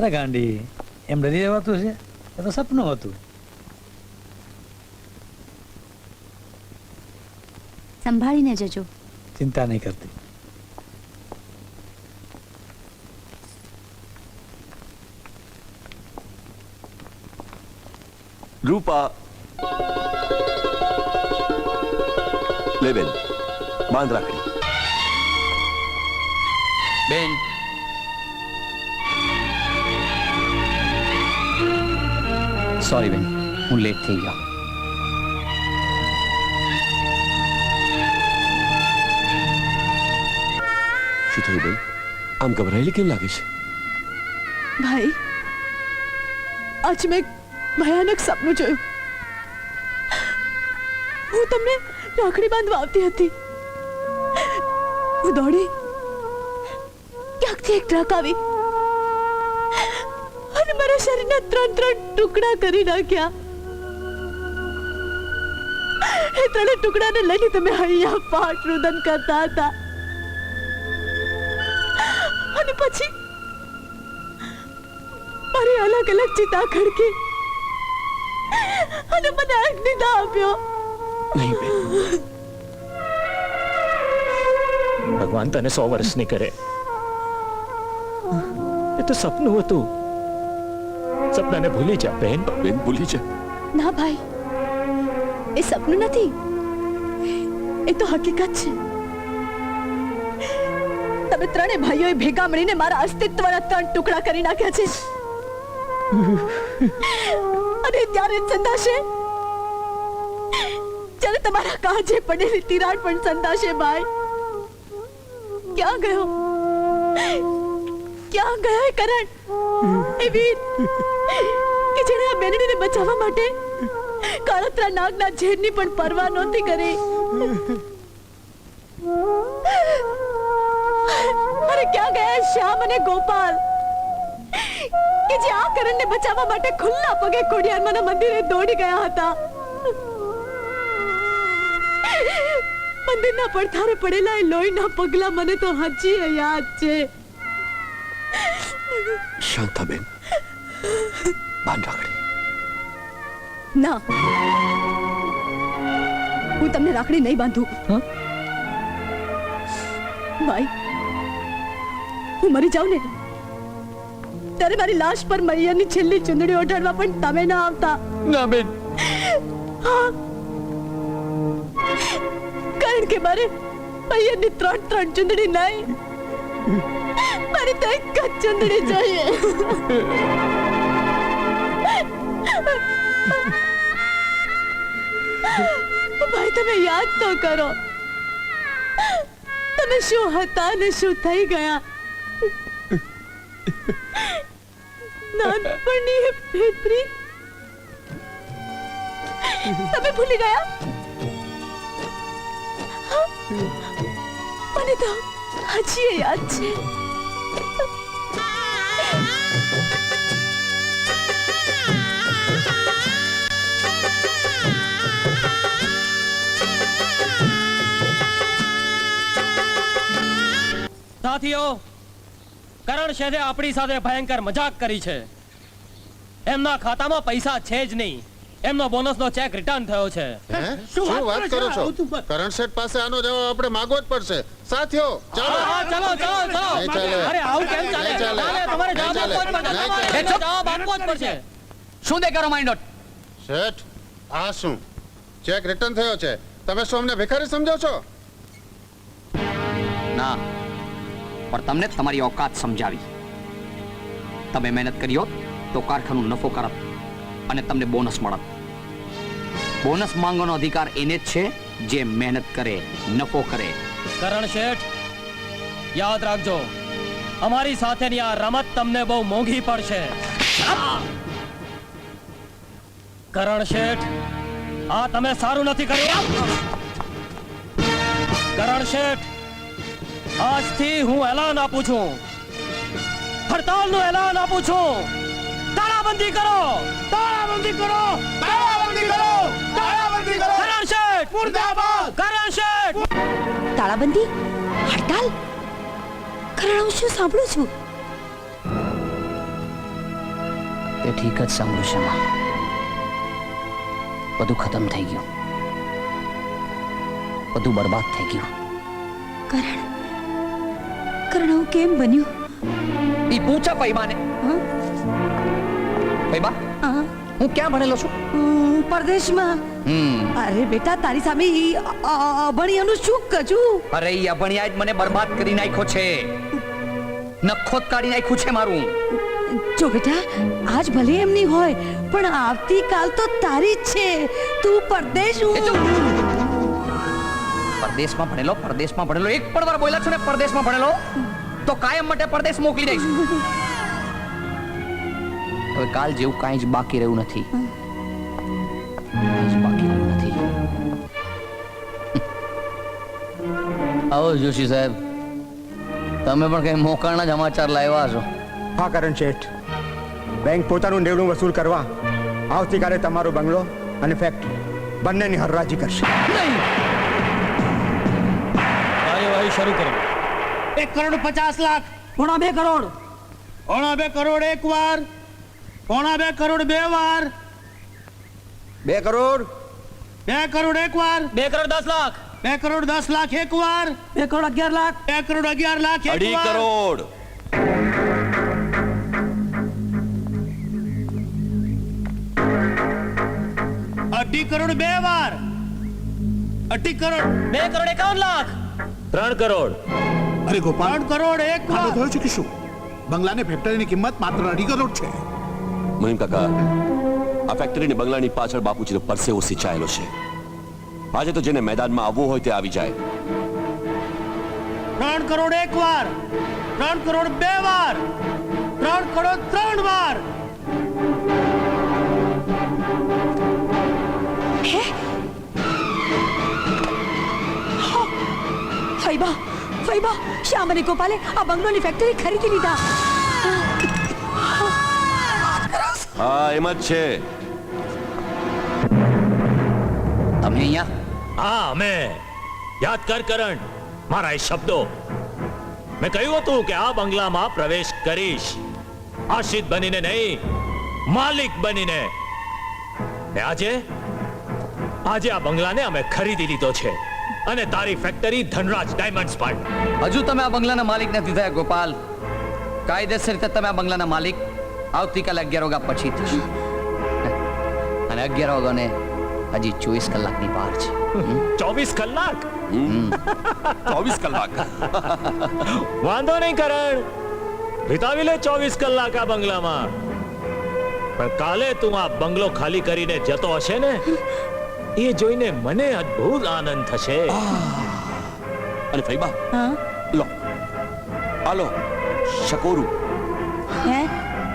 અરે ગાંડી એમ ડરી રહેવાતું છે એ તો સપનું હતું સંભાળીને જજો ચિંતા નહીં કરતી રૂપા લે બેન બાંધ રાખડી બેન સોરી બેન હું લેટ થઈ શું થયું બેન આમ ગભરાયેલી કેમ લાગે છે ભાઈ આજ મેં ભયાનક સપનું જોયું હું તમને રાખડી બાંધવા આવતી હતી હું દોડી ક્યાંકથી એક ટ્રક આવી અને મારા શરીરના ત્રણ ત્રણ ટુકડા કરી નાખ્યા. એ ત્રણે ટુકડાને લઈને તમે અહીંયા પાઠ રુદન કરતા હતા. અને પછી મારી અલગ અલગ ચિતા ખડકી. અને મને અગ્નિદા આપ્યો. નહીં ભગવાન તને સો વર્ષની કરે. એ તો સપનું હતું. સપનાને ભૂલી જા બહેન બેન ભૂલી જા. ના ભાઈ. એ સપનું નથી. એ તો હકીકત છે. તમે ત્રણે ભાઈઓએ ભેગા મળીને મારા અસ્તિત્વના ત્રણ ટુકડા કરી નાખ્યા છે. અને ત્યારે સંદાશે જ્યારે તમારા કાજે પડેલી તિરાડ પણ સંદાશે ભાઈ. ક્યાં ગયો? ક્યાં ગયો એ કરણ? એ વીર? જેણે આ બેનડીને બચાવવા માટે કાળોતરા નાગના ઝેરની પણ પરવા નહોતી કરી. અરે ક્યાં ગયા શ્યામ અને ગોપાલ? કે જે આ કરણને બચાવવા માટે ખુલ્લા પગે ખોડિયારમાંના મંદિરે દોડી ગયા હતા. મંદિરના પડથારે પડેલા એ લોહીના પગલા મને તો હજી યાદ છે. શાંતાબેન. બાંધ રાખડી ના. હું તમને રાખડી નહીં બાંધું? ભાઈ હું મરી જાઉં ને ત્યારે મારી લાશ પર મૈયરની છેલ્લી ચુંદડી ઓઢાડવા પણ તમે ના આવતા. ના બેન. કારણ કે મારે મૈયરની ત્રણ ત્રણ ચુંદડી નહીં. મારી તો એક જ ચુંદડી જોઈએ. તમે યાદ તો કરો. તમે શું હતા ને શું થઈ ગયા? નાનપણની ભેતરી તમે ભૂલી ગયા? મને તો હજી યાદ છે. સાથીઓ કરણ શેઠે આપણી સાથે ભયંકર મજાક કરી છે. એમના ખાતામાં પૈસા છે જ નહીં. એમનો બોનસનો ચેક રિટર્ન થયો છે. શું વાત કરો છો? કરણ શેઠ પાસે આનો જવાબ આપણે માંગવો જ પડશે. સાથીઓ ચાલો. હા, ચાલો ચાલો ચલો. અરે આવું કેમ ચાલે? ચાલે. તમારે જવાબ આપવો જ પડશે. જવાબ આપવો જ પડશે. શું દેખાડો મારી નોટ? શેઠ આ શું? ચેક રિટર્ન થયો છે. તમે શું અમને ભિખારી સમજો છો? ના. પણ તમને તમારી ઓકાત સમજાવી. તમે મહેનત કરી હોત તો કારખાનું નફો કરત અને તમને બોનસ મળત. બોનસ માંગવાનો અધિકાર એને જ છે જે મહેનત કરે, નફો કરે. કરણ શેઠ, યાદ રાખજો, અમારી સાથેની આ રમત તમને બહુ મોંઘી પડશે. કરણ શેઠ, આ તમે સારું નથી કર્યું? કરણ શેઠ આજથી હું એલાન આપું છું. હડતાલનું એલાન આપું છું. તાળાબંધી કરો. તાળાબંધી કરો. તાળાબંધી કરો. તાળાબંધી કરો. કરણ શેઠ! મુર્દાબાદ! કરણ શેઠ! તાળાબંધી? હડતાલ? કરણ હું શું સાંભળું છું? તે ઠીક જ સાંભળ્યું છે માં. બધું ખતમ થઈ ગયું. બધું બરબાદ થઈ ગયું. કરણ કરણ આવું કેમ બન્યું? એ પૂછા પૈમાને? પૈબા હું? ક્યાં ભણેલો છું? પરદેશમાં. અરે બેટા તારી સામે અભણિયાનું શું કજું? અરે એ અભણિયા જ મને બરબાદ કરી નાખ્યો છે. નખોત કાઢી નાખ્યું છે મારું. જો બેટા આજ ભલે એમની હોય પણ આવતીકાલ તો તારી જ છે. તું પરદેશ હું પરદેશમાં ભણેલો પરદેશમાં ભણેલો. એક પણ વાર બોલ્યા છો ને પરદેશમાં ભણેલો? તો કાયમ માટે પરદેશ મોકલી દઈશ. હવે કાલ જેવું કાંઈ જ બાકી રહ્યું નથી. કાંઈ જ બાકી રહ્યું નથી. આવો જોશી સાહેબ. તમે પણ કઈ મોકાના સમાચાર લાવ્યા છો હા કરણ શેઠ. બેંક પોતાનું નેવડું વસૂલ કરવા આવતીકાલે તમારો બંગલો અને ફેક્ટરી બંનેની હરરાજી કરશે. કાર્યવાહી શરૂ કરો એક કરોડ પચાસ લાખ પોણા બે કરોડ પોણા બે કરોડ એક વાર પોણા બે કરોડ બે વાર બે કરોડ બે કરોડ એક વાર બે કરોડ દસ લાખ બે કરોડ દસ લાખ એક વાર બે કરોડ અગિયાર લાખ બે કરોડ અગિયાર લાખ એક અઢી વાર કરોડ અઢી કરોડ બે વાર અઢી કરોડ બે કરોડ એકાવન લાખ ત્રણ કરોડ. અરે ગોપાલ. ત્રણ કરોડ એક વાર થયું છે કે શું બંગલાની ફેક્ટરીની કિંમત માત્ર અઢી કરોડ છે. મહિમ કાકા આ ફેક્ટરીની બંગલાની પાછળ બાપુજીનો પરસેવો સિંચાયેલો છે. આજે તો જેને મેદાનમાં આવવું હોય તે આવી જાય. ત્રણ કરોડ એક વાર. ત્રણ કરોડ બે વાર. ત્રણ કરોડ ત્રણ વાર. ફૈબા શ્યામ અને ગોપાલે આ બંગલોની ફેક્ટરી ખરીદી લીધા. હા એમ જ છે. તમે અહીંયા? હા અમે. યાદ કર કરણ મારા એ શબ્દો. મેં કહ્યું હતું કે આ બંગલામાં પ્રવેશ કરીશ. આશિત બનીને નહીં માલિક બનીને. ને આજે? આજે આ બંગલાને અમે ખરીદી લીધો છે. અને તારી ફેક્ટરી ધનરાજ ડાયમંડ્સ પણ હજુ તમે આ બંગલાના માલિક નથી થયા ગોપાલ. કાયદેસર રીતે તમે આ બંગલાના માલિક આવતીકાલે અગિયાર વાગ્યા પછી થશે. અને અગિયાર વાગ્યાને હજી ચોવીસ કલાકની પાર છે. ચોવીસ કલાક? ચોવીસ કલાક. વાંધો નહીં કરણ. વિતાવી લે ચોવીસ કલાક આ બંગલામાં. પણ કાલે તું આ બંગલો ખાલી કરીને જતો હશે ને? એ જોઈને મને અદ્ભુત આનંદ થશે. અને ફૈબા હા? લો. આલો શકોરુ. હે?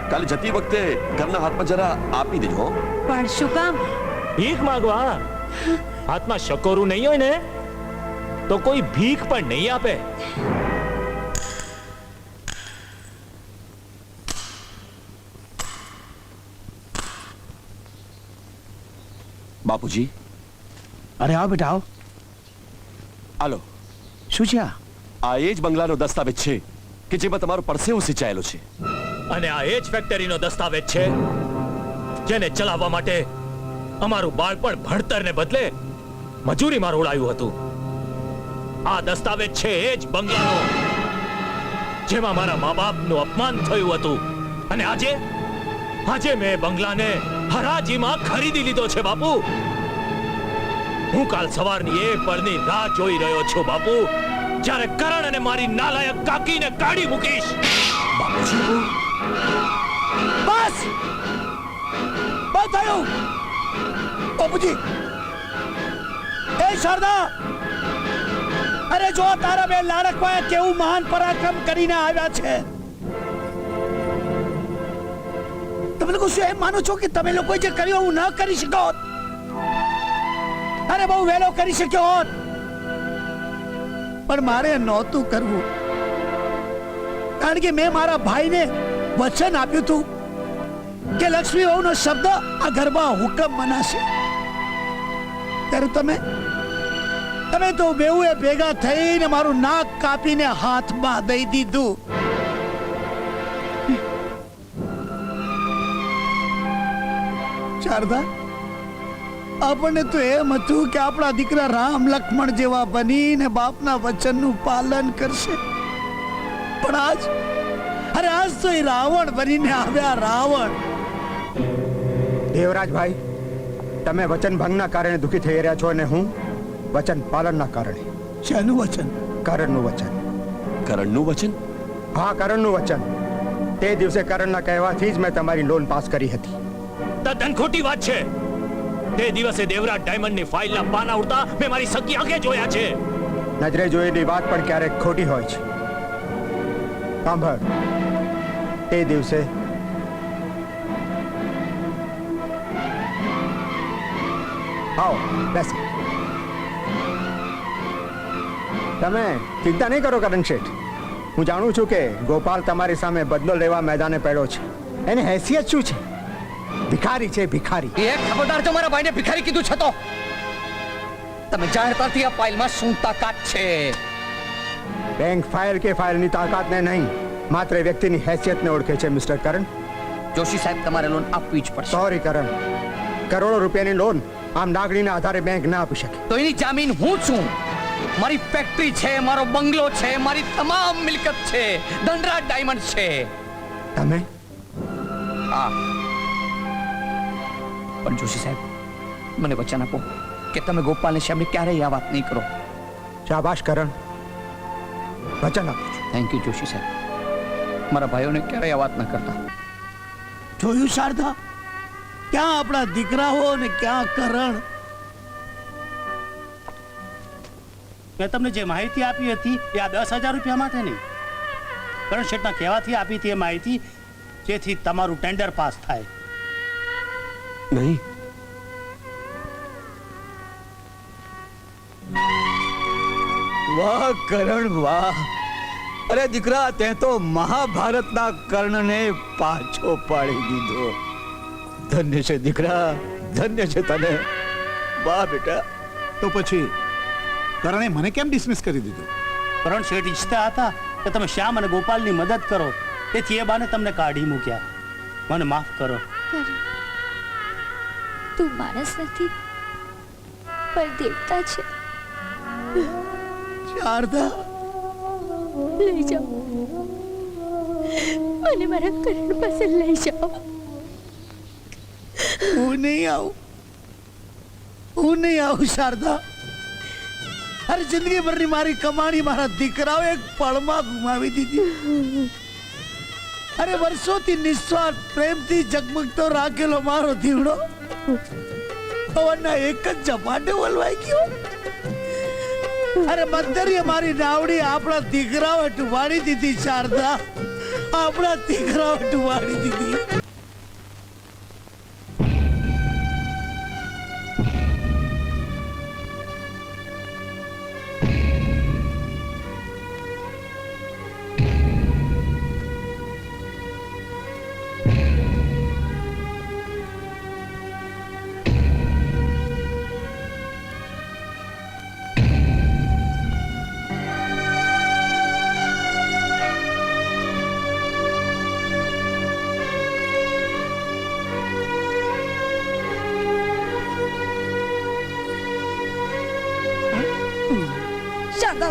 કાલે જતી વખતે ઘરના હાથમાં જરા આપી દેજો પણ શું કામ? ભીખ માંગવા? હાથમાં શકોરુ નહીં હોય ને તો કોઈ ભીખ પણ નહીં આપે. બાપુજી અરે આવો બેટા આવો. આલો શું છે આ? આ એ જ બંગલાનો દસ્તાવેજ છે કે જેમાં તમારો પરસેવો સિંચાયેલો છે. અને આ એ જ ફેક્ટરીનો દસ્તાવેજ છે જેને ચલાવવા માટે અમારું બાળપણ ભણતરને બદલે મજૂરીમાં રોડાયું હતું. આ દસ્તાવેજ છે એ જ બંગલાનો જેમાં મારા મા બાપનું અપમાન થયું હતું. અને આજે આજે મેં બંગલાને હરાજીમાં ખરીદી લીધો છે બાપુ. હું કાલ સવારની એ પરની રાહ જોઈ રહ્યો છું બાપુ. જ્યારે કરણ અને મારી નાલાયક કાકીને કાઢી મૂકીશ. બસ! બસ થયું. બાપુજી. એ શારદા! અરે જો તારા બે લાડકવાએ કેવું મહાન પરાક્રમ કરીને આવ્યા છે. તમે લોકો શું એમ માનો છો કે તમે લોકો જે કર્યું હું ન કરી શકો અરે બહુ વહેલો કરી શક્યો હોત. પણ મારે નહોતું કરવું. કારણ કે મેં મારા ભાઈને વચન આપ્યું હતું કે લક્ષ્મી વહુનો શબ્દ આ ઘરમાં હુકમ મનાશે. ત્યારે તમે તમે તો બેઉએ ભેગા થઈને મારું નાક કાપીને હાથમાં દઈ દીધું. શારદા આપણને તો એમ હતું કે આપણા દીકરા રામ લક્ષ્મણ જેવા બનીને બાપના વચનનું પાલન કરશે. પણ આજ અરે આજ તો એ રાવણ બનીને આવ્યા રાવણ. દેવરાજભાઈ તમે વચન ભંગના કારણે દુઃખી થઈ રહ્યા છો અને હું વચન પાલનના કારણે. શેનું વચન? કરણનું વચન. કરણનું વચન? હા કરણનું વચન. તે દિવસે કરણના કહેવાથી જ મેં તમારી લોન પાસ કરી હતી. તદ્દન ખોટી વાત છે. તે દિવસે દેવરાજ ડાયમંડની ફાઇલના પાના ઉડતા મેં મારી સગી આંખે જોયા છે. નજરે જોયેલી વાત પણ ક્યારેક ખોટી હોય છે. સાંભળ, તે દિવસે આવો, બેસો. તમે ચિંતા નહીં કરો, કરણ શેઠ. હું જાણું છું કે ગોપાલ તમારી સામે બદલો લેવા મેદાને પડ્યો છે. એની હેસિયત શું છે? ભિખારી છે ભિખારી. એ ખબરદાર જો મારા ભાઈને ભિખારી કીધું છે તો? તમે જાણતાથી આ ફાઇલમાં શું તાકાત છે? બેંક ફાઇલ કે ફાઇલની તાકાતને નહીં માત્ર વ્યક્તિની હેસિયતને ઓળખે છે મિસ્ટર કરણ. જોશી સાહેબ તમારે લોન આપવી જ પડશે. સોરી કરણ. કરોડો રૂપિયાની લોન આમ લાગણીના આધારે બેંક ના આપી શકે. તો એની જામીન હું છું? મારી ફેક્ટરી છે મારો બંગલો છે મારી તમામ મિલકત છે. ધનરાજ ડાયમંડ છે. તમે? હા. પણ જોશી સાહેબ મને વચન આપો કે તમે ગોપાલને સામે ક્યારેય આ વાત નહીં કરો. શાબાશ કરણ. વચન આપું છું. થેન્ક યુ જોશી સાહેબ. મારા ભાઈઓને ક્યારેય આ વાત ન કરતા. જોયું શારદા? ક્યાં આપણા દીકરાઓ અને ક્યાં કરણ? મેં તમને જે માહિતી આપી હતી એ આ દસ હજાર રૂપિયા માટે નહીં. કરણ શેઠના કહેવાથી આપી હતી એ માહિતી જેથી તમારું ટેન્ડર પાસ થાય. નહીં. વાહ કરણ વાહ. અરે દીકરા તે તો મહાભારતના કર્ણને પાછો પાડી દીધો. ધન્ય છે દીકરા ધન્ય છે તને. વાહ બેટા. તો પછી કરણે મને કેમ ડિસમિસ કરી દીધું? કરણ શેઠ ઈચ્છતા હતા કે તમે શ્યામ અને ગોપાલની મદદ કરો. તેથી એ બાને તમને કાઢી મૂક્યા. મને માફ કરો. તું માણસ નથી પણ દેવતા છે. શારદા. લઈ જાઓ. મને મારા કરણ પાસે લઈ જાઓ. હું નહીં આવું. હું નહીં આવું શારદા. અરે જિંદગી ભરની મારી કમાણી મારા દીકરાઓ એક પળમાં ગુમાવી દીધી. અરે વર્ષોથી નિસ્વાર્થ પ્રેમથી જગમગતો રાખેલો મારો દીવડો. પવનના એક જ ઝપાટે વલવાઈ ગયો. અરે બંદરીએ મારી નાવડી આપણા દીકરાઓ ટુવાડી દીધી શારદા. આપણા દીકરાઓ ટુવાડી દીધી.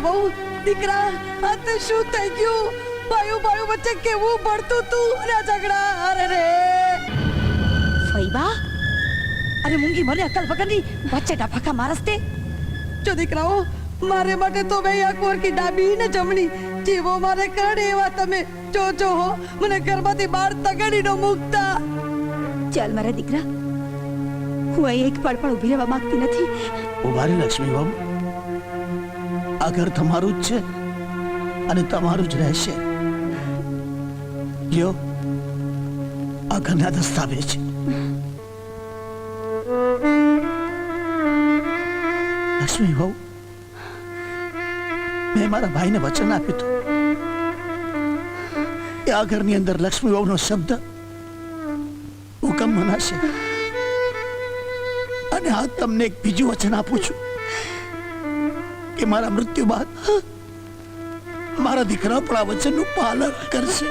બહુ દીકરા આ તો શું થઈ ગયું? ભાઈઓ ભાઈઓ વચ્ચે કેવું પડતું તું? અને ઝઘડા અરે રે. ફૈબા અરે મૂંગી મને અકલ વગરની વચ્ચે ડફાકા મારસતે જો દીકરાઓ મારે માટે તો બે અકબર કી ડાબી ને જમણી. જેવો મારે કરે એવા તમે જો જો હો. મને ઘરમાંથી બહાર તગડીનો મુકતા. ચાલ મારા દીકરા. હું અહીં એક પળ પણ ઊભી રહેવા માંગતી નથી. ઉભારી લક્ષ્મી બાબુ આ ઘર તમારું જ છે અને તમારું જ રહેશે. લ્યો આ ઘરના દસ્તાવેજ. લક્ષ્મી બહુ, મેં મારા ભાઈને વચન આપ્યું હતું. એ આ ઘરની અંદર લક્ષ્મી વહુનો શબ્દ હુકમ મનાશે. અને આ તમને એક બીજું વચન આપું છું. કે મારા મૃત્યુ બાદ મારા દીકરા પણ આ વચનનું પાલન કરશે.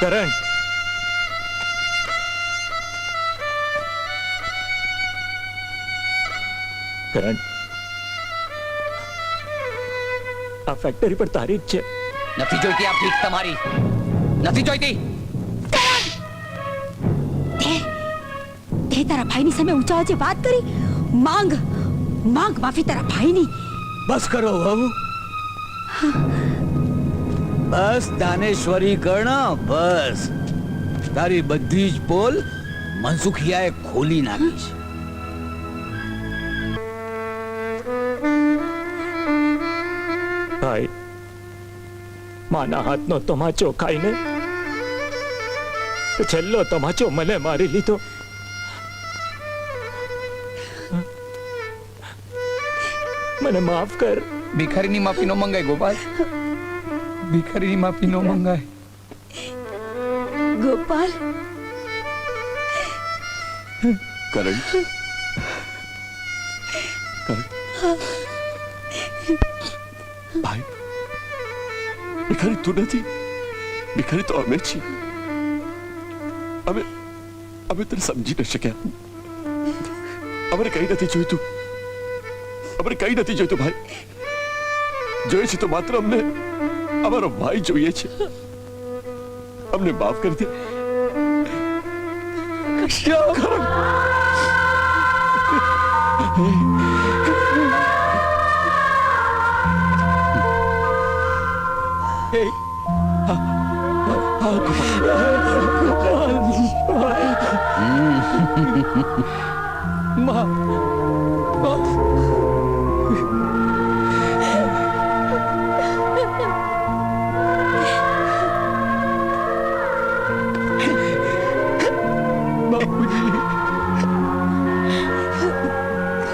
કરણ. કરણ. આ ફેક્ટરી પર તારી જ છે. નથી જોઈતી આ ભીખ તમારી. નથી જોઈતી. તે તારા ભાઈની સામે ઊંચા અવાજે વાત કરી? માંગ માંગ માફી તારા ભાઈની. બસ કરો વહુ. બસ દાનેશ્વરી કર્ણ બસ. તારી બધી જ પોલ મનસુખિયાએ ખોલી નાખી છે. ભાઈ માના હાથનો તમાચો ખાઈને છેલ્લો તમાચો મને મારી લીધો. મને માફ કર. ભિખારીની માફી નો મંગાય ગોપાલ. ભિખારીની માફી નો મંગાય. ગોપાલ. કરણ. ભાઈ ભિખારી તું નથી. ભિખારી તો અમે છીએ. અમે અમે તને સમજી ન શક્યા. અમારે કઈ નથી જોઈતું. અમારે કઈ નથી જોઈતું ભાઈ જોઈએ છે તો માત્ર અમને અમારો ભાઈ જોઈએ છે અમને માફ કરી દે કરણ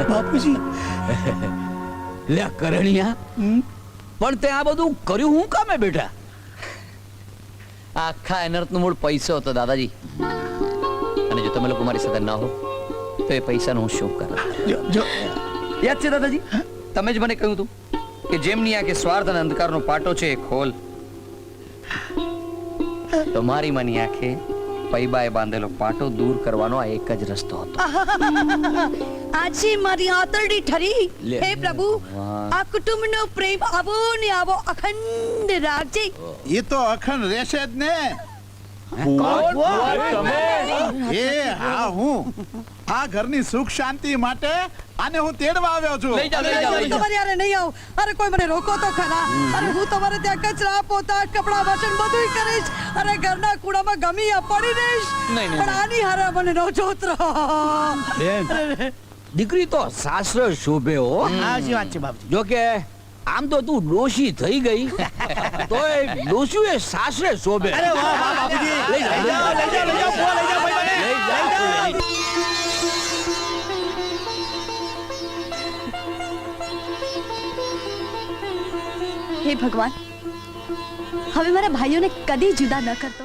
બાપુજી. લે કરણિયા. પણ તે આ બધું કર્યું હું કામે બેટા? આખા એનર્થનું મૂળ પૈસો હતો દાદાજી. અને જો તમે લોકો મારી સાથે ના હો તો એ પૈસાનું હું શું કરું? યાદ છે દાદાજી? તમે જ મને કહ્યું હતું કે જેમની આંખે સ્વાર્થ અને અંધકારનો પાટો છે એ ખોલ. તો મારી મની આંખે પૈબાએ બાંધેલો પાટો દૂર કરવાનો આ એક જ રસ્તો હતો. આજે મારી આંતરડી ઠરી. હે પ્રભુ આ કુટુંબનો પ્રેમ આવો ને આવો અખંડ રાખજે એ તો અખંડ રહેશે જ ને. એ હા હું. આ ઘરની સુખ શાંતિ માટે આને હું તેડવા આવ્યો છું. લઈ જાઓ, લઈ જાઓ, લઈ જાઓ. તમારી યારે નહીં આવું. અરે કોઈ મને રોકો તો ખરા. અરે હું તમારે ત્યાં કચરા પોતા કપડા વાસણ બધું કરીશ. અરે ઘરના કૂડામાં ગમી પડી દઈશ નહીં, નહીં, પણ આની હારે મને નો જોતરો બેન. દીકરી તો સાસરે શોભે હો. સાચી વાત છે બાપજી. જો કે આમ તો તું ડોશી થઈ ગઈ. તોય એ સાસરે શોભે. અરે વાહ વાહ બાપજી. લઈ જાઓ, લઈ જાઓ, લઈ જાઓ, લઈ જાઓ, લઈ જાઓ, ભાઈ, લઈ જાઓ, લઈ જાઓ. હે ભગવાન. હવે મારા ભાઈઓને કદી જુદા ન કરતો